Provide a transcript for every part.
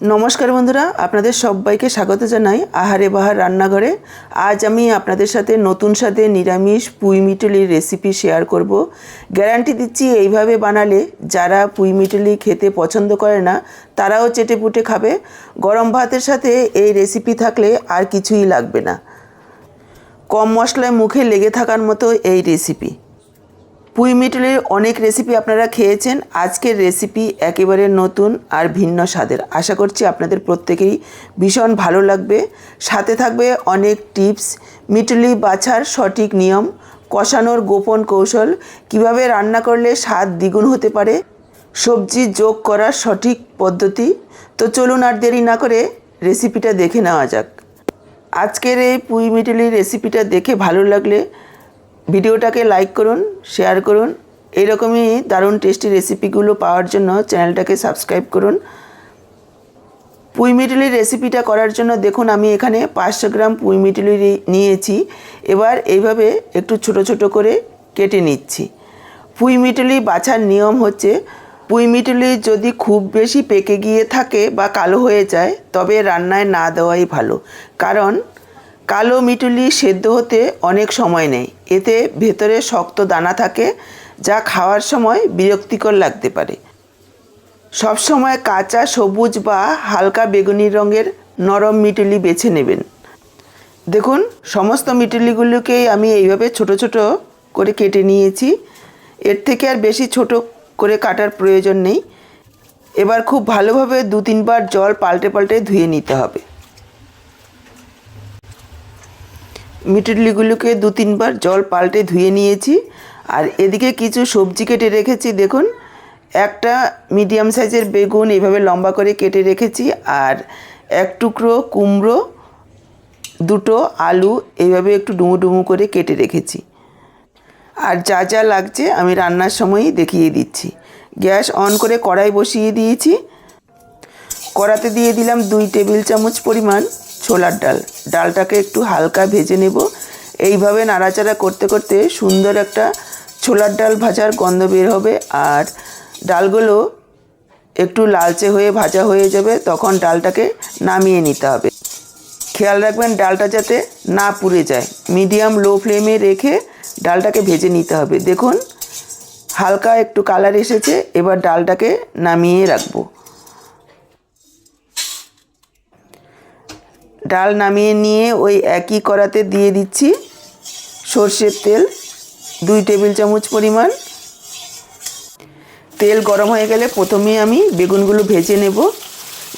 নমস্কার বন্ধুরা, আপনাদের সবাইকে স্বাগত জানাই আহারে বাহার রান্নাঘরে। আজ আমি আপনাদের সাথে নতুন সাথে নিরামিষ পুঁই মিটুলির রেসিপি শেয়ার করব। গ্যারান্টি দিচ্ছি এইভাবে বানালে যারা পুঁই মিটুলি খেতে পছন্দ করে না, তারাও চেটে পুটে খাবে। গরম ভাতের সাথে এই রেসিপি থাকলে আর কিছুই লাগবে না। কম মশলায় মুখে লেগে থাকার মতো এই রেসিপি পুঁই মিটলের অনেক রেসিপি আপনারা খেয়েছেন। আজকের রেসিপি একেবারে নতুন আর ভিন্ন স্বাদের। আশা করছি আপনাদের প্রত্যেকেই ভীষণ ভালো লাগবে। সাথে থাকবে অনেক টিপস মিটলি বাছার সঠিক নিয়ম, কষানোর গোপন কৌশল, কীভাবে রান্না করলে স্বাদ দ্বিগুণ হতে পারে, সবজি যোগ করার সঠিক পদ্ধতি। তো চলুন আর দেরি না করে রেসিপিটা দেখে নেওয়া যাক। আজকের এই পুঁই মিটলির রেসিপিটা দেখে ভালো লাগলে ভিডিওটাকে লাইক করুন শেয়ার করুন। এইরকমই দারুণ টেস্টি রেসিপিগুলো পাওয়ার জন্য চ্যানেলটাকে সাবস্ক্রাইব করুন। পুঁই মিটুলির রেসিপিটা করার জন্য দেখুন, আমি এখানে পাঁচশো গ্রাম পুঁই মিটুলি নিয়েছি। এবার এইভাবে একটু ছোট ছোট করে কেটে নিচ্ছি। পুঁই মিটুলি বাছার নিয়ম হচ্ছে, পুঁই মিটুলি যদি খুব বেশি পেকে গিয়ে থাকে বা কালো হয়ে যায়, তবে রান্নায় না দেওয়াই ভালো। কারণ কালো মিটুলি সেদ্ধ হতে অনেক সময় নেয়। এতে ভেতরে শক্ত দানা থাকে, যা খাওয়ার সময় বিরক্তিকর লাগতে পারে। সবসময় কাঁচা, সবুজ বা হালকা বেগুনি রঙের নরম মিটুলি বেছে নেবেন। দেখুন, সমস্ত মিটুলিগুলোকেই আমি এইভাবে ছোট ছোট করে কেটে নিয়েছি। এর থেকে আর বেশি ছোট করে কাটার প্রয়োজন নেই। এবার খুব ভালোভাবে দু তিনবার জল পাল্টে পাল্টে ধুয়ে নিতে হবে। মিটুলিগুলোকে দু তিনবার জল পাল্টে ধুয়ে নিয়েছি। আর এদিকে কিছু সবজি কেটে রেখেছি, দেখুন। একটা মিডিয়াম সাইজের বেগুন এইভাবে লম্বা করে কেটে রেখেছি, আর এক টুকরো কুমড়ো, দুটো আলু এইভাবে একটু ডুমু ডুমু করে কেটে রেখেছি। আর যা যা লাগছে আমি রান্নার সময়ই দেখিয়ে দিচ্ছি। গ্যাস অন করে কড়াই বসিয়ে দিয়েছি। কড়াতে দিয়ে দিলাম দুই টেবিল চামচ পরিমাণ ছোলার ডাল। ডালটাকে একটু হালকা ভেজে নেব। এইভাবে নাড়াচাড়া করতে করতে সুন্দর একটা ছোলার ডাল ভাজার গন্ধ বের হবে। আর ডালগুলো একটু লালচে হয়ে ভাজা হয়ে যাবে, তখন ডালটাকে নামিয়ে নিতে হবে। খেয়াল রাখবেন ডালটা যাতে না পুড়ে যায়। মিডিয়াম লো ফ্লেমে রেখে ডালটাকে ভেজে নিতে হবে। দেখুন, হালকা একটু কালার এসেছে। এবার ডালটাকে নামিয়ে রাখব। ডাল নামিয়ে নিয়ে ওই একই কড়াতে দিয়ে দিচ্ছি সর্ষের তেল, দুই টেবিল চামচ পরিমাণ। তেল গরম হয়ে গেলে প্রথমেই আমি বেগুনগুলো ভেজে নেব।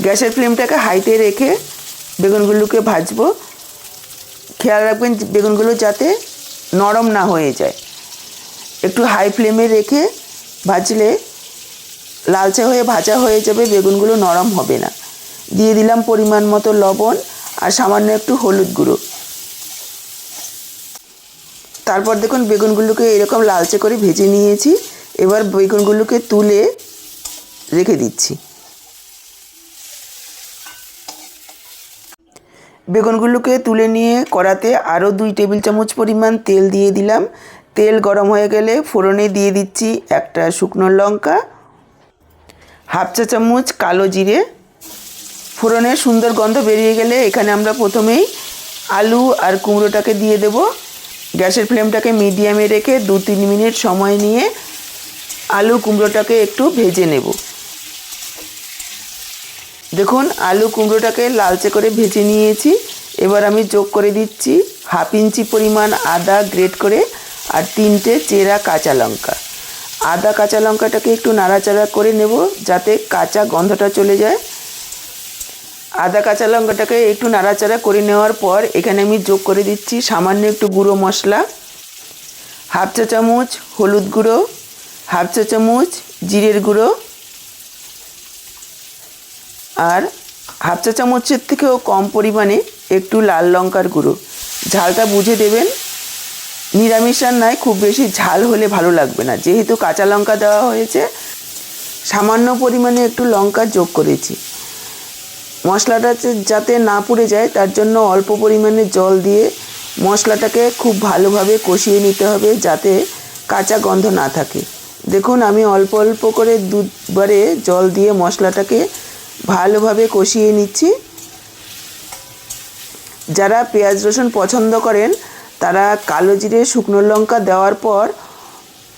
গ্যাসের ফ্লেমটাকে হাইতে রেখে বেগুনগুলোকে ভাজবো। খেয়াল রাখবেন বেগুনগুলো যাতে নরম না হয়ে যায়। একটু হাই ফ্লেমে রেখে ভাজলে লালচে হয়ে ভাজা হয়ে যাবে, বেগুনগুলো নরম হবে না। দিয়ে দিলাম পরিমাণ মতো লবণ। আর সামান্য একটু হলুদ গুঁড়ো। তারপর দেখুন বেগুনগুলোকে এরকম লালচে করে ভেজে নিয়েছি। এবার বেগুনগুলোকে তুলে রেখে দিচ্ছি। বেগুনগুলোকে তুলে নিয়ে কড়াতে আরও দুই টেবিল চামচ পরিমাণ তেল দিয়ে দিলাম। তেল গরম হয়ে গেলে ফোড়নে দিয়ে দিচ্ছি একটা শুকনো লঙ্কা, হাফ চা চামচ কালো জিরে ফোড়নের সুন্দর গন্ধ বেরিয়ে গেলে এখানে আমরা প্রথমেই আলু আর কুমড়োটাকে দিয়ে দেব। গ্যাসের ফ্লেমটাকে মিডিয়ামে রেখে দু তিন মিনিট সময় নিয়ে আলু কুমড়োটাকে একটু ভেজে নেব। দেখুন, আলু কুমড়োটাকে লালচে করে ভেজে নিয়েছি। এবার আমি যোগ করে দিচ্ছি হাফ ইঞ্চি পরিমাণ আদা গ্রেট করে আর তিনটে চেরা কাঁচা লঙ্কা। আদা কাঁচা লঙ্কাটাকে একটু নাড়াচাড়া করে নেব যাতে কাঁচা গন্ধটা চলে যায়। আদা, কাঁচা লঙ্কাটাকে একটু নাড়াচাড়া করে নেওয়ার পর এখানে আমি যোগ করে দিচ্ছি সামান্য একটু গুঁড়ো মশলা। হাফ চা চামচ হলুদ গুঁড়ো, হাফ চা চামচ জিরের গুঁড়ো আর হাফ চা চামচের থেকেও কম পরিমাণে একটু লাল লঙ্কার গুঁড়ো। ঝালটা বুঝে দেবেন। নিরামিষ রান্নায় খুব বেশি ঝাল হলে ভালো লাগবে না। যেহেতু কাঁচা লঙ্কা দেওয়া হয়েছে, সামান্য পরিমাণে একটু লঙ্কা যোগ করেছি। মশলাটা যাতে না পুড়ে যায়, তার জন্য অল্প পরিমাণে জল দিয়ে মশলাটাকে খুব ভালোভাবে কষিয়ে নিতে হবে যাতে কাঁচা গন্ধ না থাকে। দেখুন, আমি অল্প অল্প করে দুবারে জল দিয়ে মশলাটাকে ভালোভাবে কষিয়ে নিচ্ছি। যারা পেঁয়াজ, রসুন পছন্দ করেন, তারা কালো জিরে, শুকনো লঙ্কা দেওয়ার পর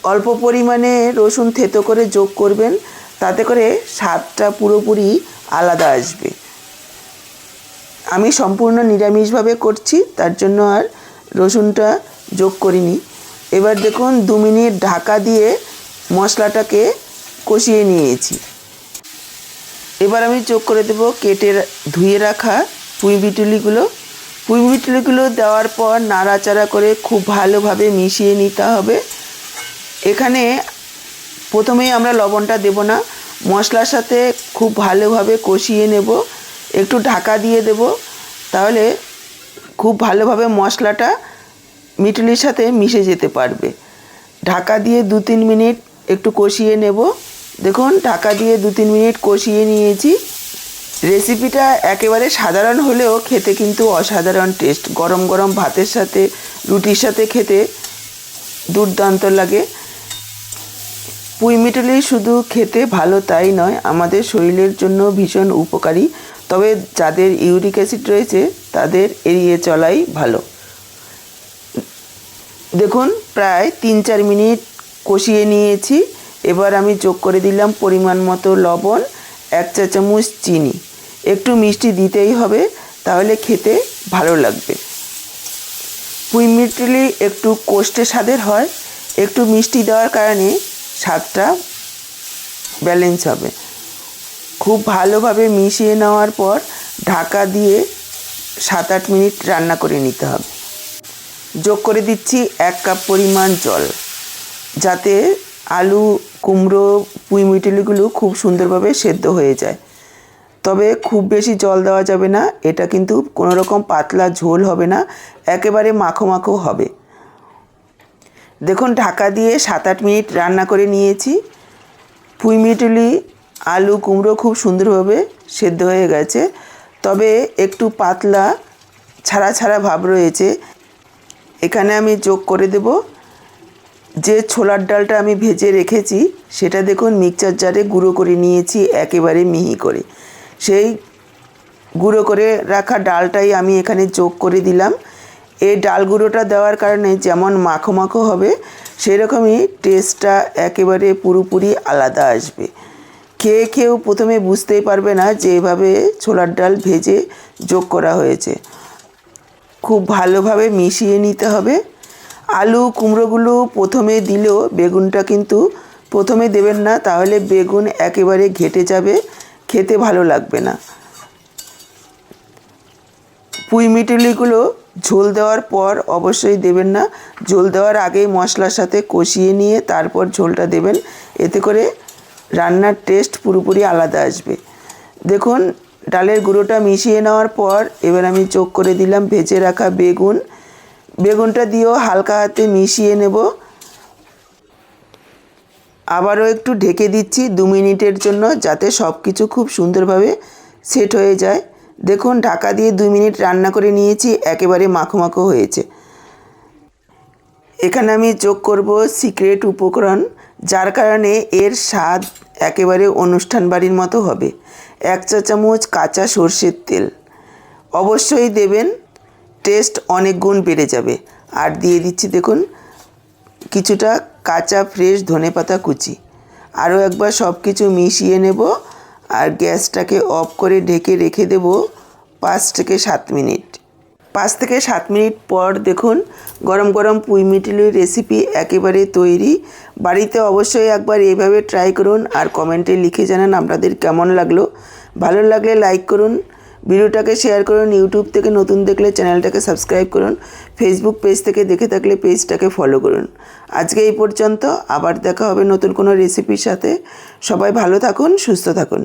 অল্প পরিমাণে রসুন থেতো করে যোগ করবেন। তাতে করে স্বাদটা পুরোপুরি আলাদা আসবে। আমি সম্পূর্ণ নিরামিষভাবে করছি, তার জন্য আর রসুনটা যোগ করিনি। এবার দেখুন, দু মিনিট ঢাকা দিয়ে মশলাটাকে কষিয়ে নিয়েছি। এবার আমি যোগ করে দেব কেটে ধুয়ে রাখা পুঁই বিটুলিগুলো। পুঁই বিটুলিগুলো দেওয়ার পর নাড়াচাড়া করে খুব ভালোভাবে মিশিয়ে নিতে হবে। এখানে প্রথমেই আমরা লবণটা দেব না, মশলার সাথে খুব ভালোভাবে কষিয়ে নেব। একটু ঢাকা দিয়ে দেব। তাহলে খুব ভালোভাবে মশলাটা মিটুলির সাথে মিশে যেতে পারবে। ঢাকা দিয়ে দু তিন মিনিট একটু কষিয়ে নেব। দেখুন, ঢাকা দিয়ে দু তিন মিনিট কষিয়ে নিয়েছি। রেসিপিটা একেবারে সাধারণ হলেও খেতে কিন্তু অসাধারণ টেস্ট। গরম গরম ভাতের সাথে, রুটির সাথে খেতে দুর্দান্ত লাগে। পুঁই মিটলি শুধু খেতে ভালো তাই নয়, আমাদের শরীরের জন্য ভীষণ উপকারী। তবে যাদের ইউরিক অ্যাসিড রয়েছে, তাদের এড়িয়ে চলাই ভালো। দেখুন, প্রায় তিন চার মিনিট কষিয়ে নিয়েছি। এবার আমি যোগ করে দিলাম পরিমাণ মতো লবণ, এক চা চামচ চিনি। একটু মিষ্টি দিতেই হবে, তাহলে খেতে ভালো লাগবে। পুঁই একটু কোষ্ঠে স্বাদের হয়। একটু মিষ্টি দেওয়ার কারণে স্বাদটা ব্যালেন্স হবে। খুব ভালোভাবে মিশিয়ে নেওয়ার পর ঢাকা দিয়ে সাত আট মিনিট রান্না করে নিতে হবে। যোগ করে দিচ্ছি এক কাপ পরিমাণ জল, যাতে আলু, কুমড়ো, পুঁই মিটলিগুলো খুব সুন্দরভাবে সেদ্ধ হয়ে যায়। তবে খুব বেশি জল দেওয়া যাবে না, এটা কিন্তু কোনো রকম পাতলা ঝোল হবে না, একেবারে মাখো মাখো হবে। দেখুন, ঢাকা দিয়ে সাত আট মিনিট রান্না করে নিয়েছি। পুঁই মিটুলি আলু কুমড়ো খুব সুন্দরভাবে সেদ্ধ হয়ে গেছে। তবে একটু পাতলা, ছাড়া ছাড়া ভাব রয়েছে। এখানে আমি যোগ করে দেব। যে ছোলার ডালটা আমি ভেজে রেখেছি, সেটা দেখুন মিক্সচার জারে গুঁড়ো করে নিয়েছি, একেবারে মিহি করে। সেই গুঁড়ো করে রাখা ডালটাই আমি এখানে যোগ করে দিলাম। এই ডাল গুঁড়োটা দেওয়ার কারণে যেমন মাখো মাখো হবে, সেরকমই টেস্টটা একেবারে পুরোপুরি আলাদা আসবে। খেয়ে খেয়েও প্রথমে বুঝতেই পারবে না যে এভাবে ছোলার ডাল ভেজে যোগ করা হয়েছে। খুব ভালোভাবে মিশিয়ে নিতে হবে। আলু কুমড়োগুলো প্রথমে দিলেও বেগুনটা কিন্তু প্রথমে দেবেন না, তাহলে বেগুন একেবারে ঘেটে যাবে, খেতে ভালো লাগবে না। পুঁই মিটুলিগুলো ঝোল দেওয়ার পর অবশ্যই দেবেন না। ঝোল দেওয়ার আগেই মশলার সাথে কষিয়ে নিয়ে তারপর ঝোলটা দেবেন। এতে করে রান্নার টেস্ট পুরোপুরি আলাদা আসবে। দেখুন, ডালের গুঁড়োটা মিশিয়ে নেওয়ার পর এবার আমি চোখ করে দিলাম ভেজে রাখা বেগুন। বেগুনটা দিয়েও হালকা হাতে মিশিয়ে নেব। আবারও একটু ঢেকে দিচ্ছি দু মিনিটের জন্য যাতে সব কিছু খুব সুন্দরভাবে সেট হয়ে যায়। দেখুন, ঢাকা দিয়ে দু মিনিট রান্না করে নিয়েছি, একেবারে মাখো মাখো হয়েছে। এখানে আমি যোগ করব সিক্রেট উপকরণ, যার কারণে এর স্বাদ একেবারে অনুষ্ঠান বাড়ির মতো হবে। এক চা চামচ কাঁচা সর্ষের তেল। অবশ্যই দেবেন টেস্ট অনেক গুণ বেড়ে যাবে। আর দিয়ে দিচ্ছি দেখুন, কিছুটা কাঁচা ফ্রেশ ধনেপাতা কুচি। আরও একবার সব কিছু মিশিয়ে নেব, আর গ্যাসটাকে অফ করে ঢেকে রেখে দেব পাঁচ থেকে সাত মিনিট। পাঁচ থেকে সাত মিনিট পর দেখুন গরম গরম পুঁই মিটলির রেসিপি একেবারে তৈরি। বাড়িতে অবশ্যই একবার এইভাবে ট্রাই করুন আর কমেন্টে লিখে জানান আপনাদের কেমন লাগল। ভালো লাগলে লাইক করুন, ভিডিওটাকে শেয়ার করুন ইউটিউব থেকে নতুন দেখলে চ্যানেলটাকে সাবস্ক্রাইব করুন ফেসবুক পেজ থেকে দেখে থাকলে পেজটাকে ফলো করুন। আজকে এই পর্যন্ত আবার দেখা হবে নতুন কোনো রেসিপির সাথে। সবাই ভালো থাকুন, সুস্থ থাকুন।